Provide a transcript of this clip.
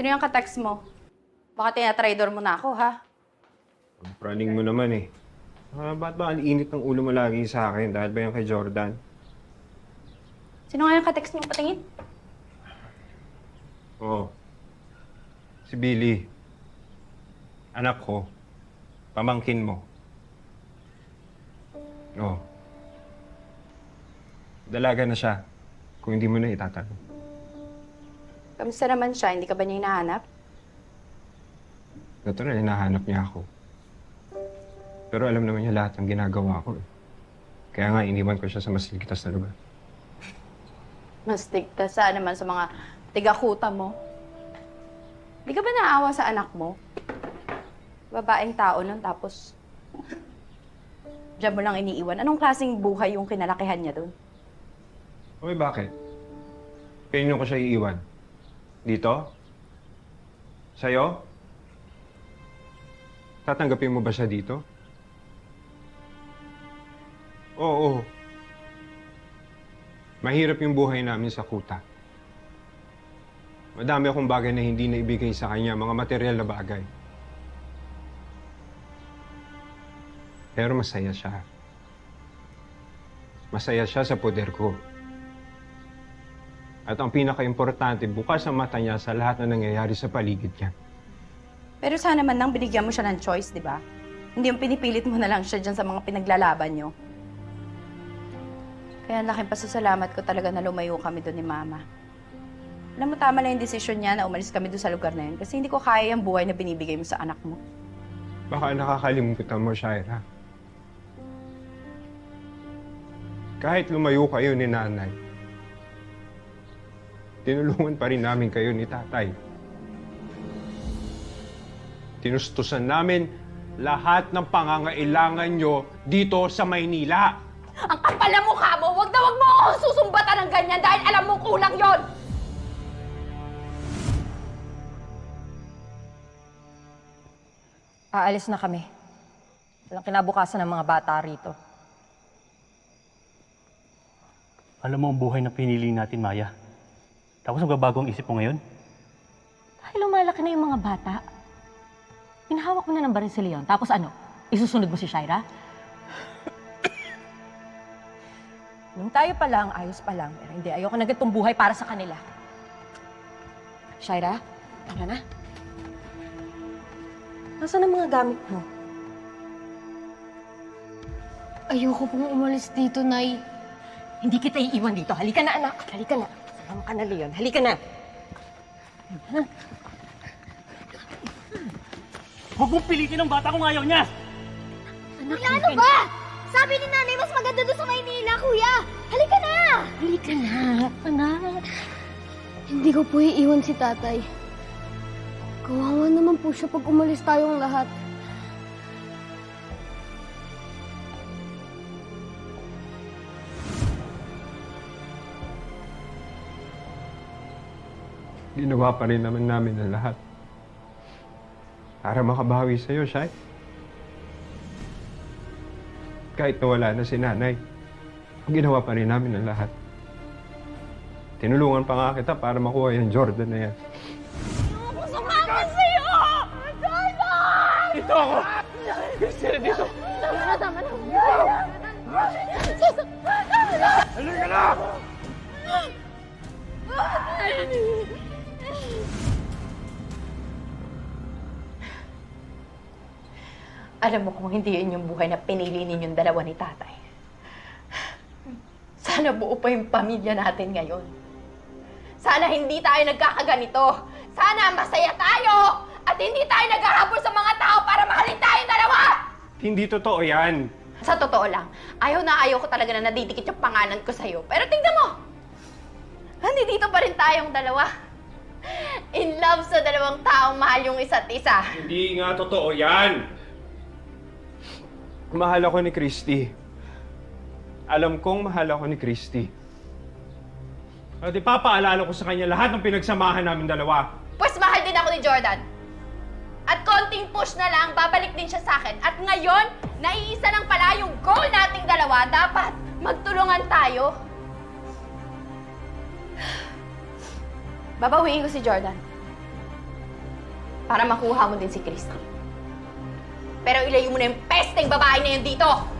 Sino yung ka-text mo? Baka tinatraidor mo na ako, ha? Praning mo naman eh. Ah, ba't ba ang init ng ulo mo lagi sa akin? Dahil ba yan kay Jordan? Sino nga yung ka-text mo? Patingin. Oo. Si Billy. Anak ko. Pamangkin mo. Oo. Dalaga na siya. Kung hindi mo na itatanong. Kamusta naman siya? Hindi ka ba niya hinahanap? Natural, hinahanap niya ako. Pero alam naman niya lahat ng ginagawa ko. eh. Kaya nga, iniwan ko siya sa mas ligtas na lugar. Mas tigtas sa naman sa mga tigakuta mo. Di ka ba naawa sa anak mo? Babaeng tao nun, tapos... Diyan mo lang iniiwan. Anong klaseng buhay yung kinalakihan niya dun? Uy, bakit? Kanino ko siya iiwan? Dito? Sa'yo? Tatanggapin mo ba siya dito? Oo. Mahirap yung buhay namin sa kuta. Madami akong bagay na hindi na ibigay sa kanya, mga material na bagay. Pero masaya siya. Masaya siya sa poder ko. At ang pinaka-importante, bukas ang mata niya sa lahat na nangyayari sa paligid niya. Pero sana man nang binigyan mo siya ng choice, di ba? Hindi yung pinipilit mo na lang siya dyan sa mga pinaglalaban niyo. Kaya ang laking pasasalamat ko talaga na lumayo kami doon ni Mama. Alam mo, tama na yung desisyon niya na umalis kami doon sa lugar na yun kasi hindi ko kaya yung buhay na binibigay mo sa anak mo. Baka nakakalimutan mo, Shaira. Kahit lumayo kayo ni nanay, tinulungan pa rin namin kayo ni tatay. Tinustusan namin lahat ng pangangailangan nyo dito sa Maynila. Ang kapal na mukha mo! Huwag na huwag mo ako susumbatan ng ganyan dahil alam mo kulang yon. Aalis na kami. Walang kinabukasan ng mga bata rito. Alam mo ang buhay na pinili natin, Maya. Tapos magbabago ang isip mo ngayon? Dahil lumalaki na yung mga bata. Pinahawak mo na ng baril si Leon. Tapos ano? Isusunod mo si Shaira? Nung tayo pa lang, ayos pa lang. Pero hindi, ayoko na ganitong buhay para sa kanila. Shaira, tara na. Nasaan ang mga gamit mo? Ayoko pong umalis dito, Nay. Hindi kita iiwan dito. Halika na, anak. Halika na. Sama ka na, Leon. Halika na. Huwag mong pilitin ang bata kung ayaw niya! Kuya, ano ba? Sabi ni nanay, mas maganda doon sa Maynila, kuya. Halika na! Halika na, anak. Hindi ko po iiwan si tatay. Kawawa naman po siya pag umalis tayong lahat. Ginawa pa rin naman namin ang lahat. Para makabawi sa'yo, Shai. Kahit nawala na si nanay, ginawa pa rin namin ang lahat. Tinulungan pa nga kita para makuha yung Jordan na yan. Sumama sa'yo! Jordan! Dito ako! Sino dito? Tama na, tama na. Halika na! Alam mo kung hindi yun yung buhay na pinili ninyong dalawa ni tatay. Sana buo pa yung pamilya natin ngayon. Sana hindi tayo nagkakaganito. Sana masaya tayo! At hindi tayo naghahabol sa mga tao para mahalin tayong dalawa! Hindi totoo yan. Sa totoo lang, ayaw na ayaw ko talaga na nadidikit yung pangalan ko sa'yo. Pero tingnan mo! Nandito pa rin tayong dalawa. In love sa dalawang taong mahal yung isa't isa. Hindi nga totoo yan. Mahal ako ni Christy. Alam kong mahal ako ni Christy. At ipapaalala ko sa kanya lahat ng pinagsamahan namin dalawa. Pues mahal din ako ni Jordan. At konting push na lang, babalik din siya sa akin. At ngayon, naiisa lang pala yung goal nating dalawa. Dapat magtulungan tayo. Babawiin ko si Jordan. para makuha mo din si Christy. Pero ilayo mo na yung pesteng babae na yun dito!